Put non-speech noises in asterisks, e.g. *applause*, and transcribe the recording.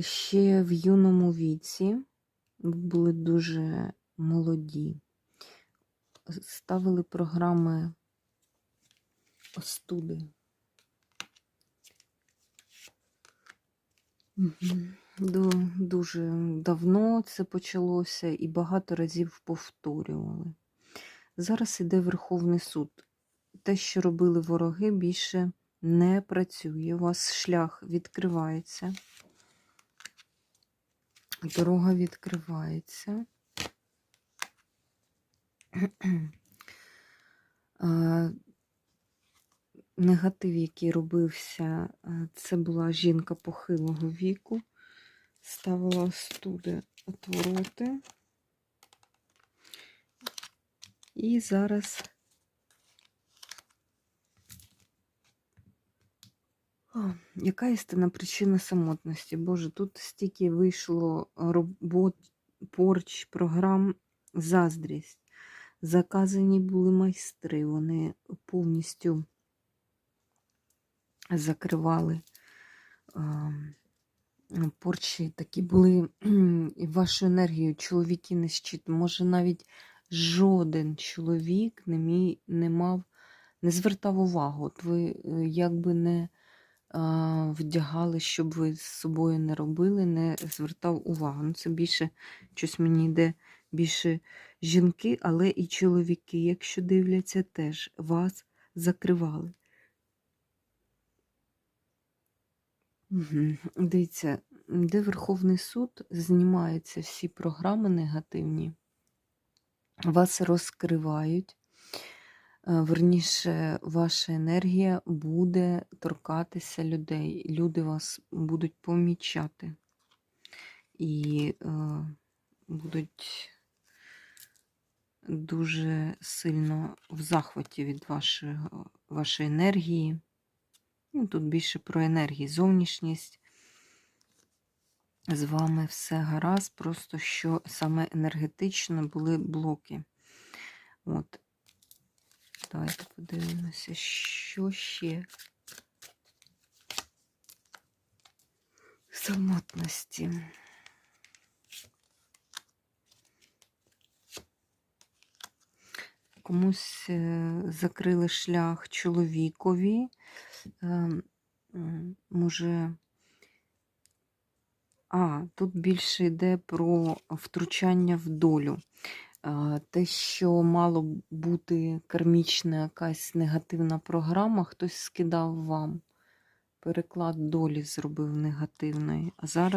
Ще в юному віці були дуже молоді. Ставили програми остуди. Дуже давно це почалося і багато разів повторювали. Зараз іде Верховний суд. Те, що робили вороги, більше не працює. У вас шлях відкривається. Дорога відкривається. *clears throat* Негатив, який робився, це була жінка похилого віку, ставила студи отвороти. І зараз О, яка істинна причина самотності? Боже, тут стільки вийшло робот, порч, програм, заздрість. Заказані були майстри, вони повністю закривали а, порчі, такі були і вашу енергію, чоловіки не щит. Може, навіть жоден чоловік не, мій, не мав, не звертав увагу. От ви е, якби не вдягали, щоб ви з собою не робили, не звертав увагу. Ну, це більше щось мені йде більше жінки, але і чоловіки, якщо дивляться, теж вас закривали. Угу. Дивіться, де Верховний суд знімаються всі програми негативні, вас розкривають. Е, Верніше, ваша енергія буде торкатися людей. Люди вас будуть помічати і е, будуть дуже сильно в захваті від вашої, вашої енергії. Ну, Тут більше про енергії, зовнішність. З вами все гаразд, просто що саме енергетично були блоки. От. Давайте подивимося, що ще самотності. Комусь е, закрили шлях чоловікові. Ем, Може, а, тут більше йде про втручання в долю. Те, що мало бути кармічна якась негативна програма, хтось скидав вам. Переклад долі зробив негативний. А зараз